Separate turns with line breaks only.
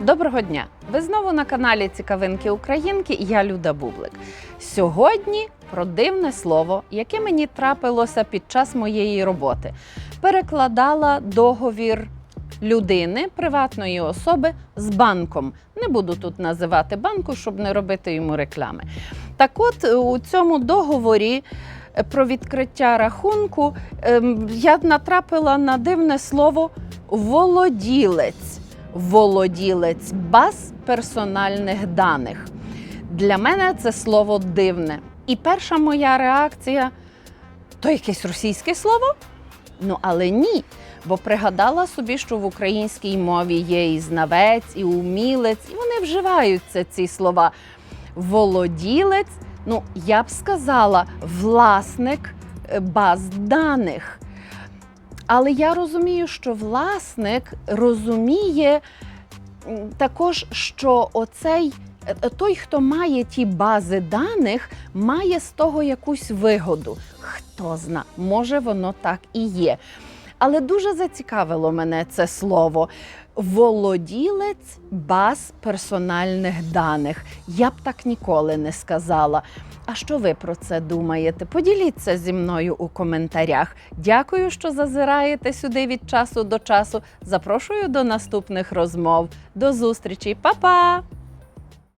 Доброго дня! Ви знову на каналі Цікавинки Українки. Я Люда Бублик. Сьогодні про дивне слово, яке мені трапилося під час моєї роботи. Перекладала договір людини, приватної особи з банком. Не буду тут називати банку, щоб не робити йому реклами. Так от у цьому договорі. е, Про відкриття рахунку ем, я натрапила на дивне слово володілець. Володілець баз персональних даних. Для мене це слово дивне. І перша моя реакція то якесь російське слово? Ну, але ні. Бо пригадала собі, що в українській мові є і знавець, і умілець, і вони вживаються ці слова. Володілець, ну я б сказала, власник е, баз даних. Але я розумію, що власник розуміє також, що оцей е, той, хто має ті бази даних, має з того якусь вигоду. Хто зна, може воно так і є. Але дуже зацікавило мене це слово. Володілець баз персональних даних. Я б так ніколи не сказала. А що ви про це думаєте? Поділіться зі мною у коментарях. Дякую, що зазираєте сюди від часу до часу. Запрошую до наступних розмов. До зустрічі, Па-па!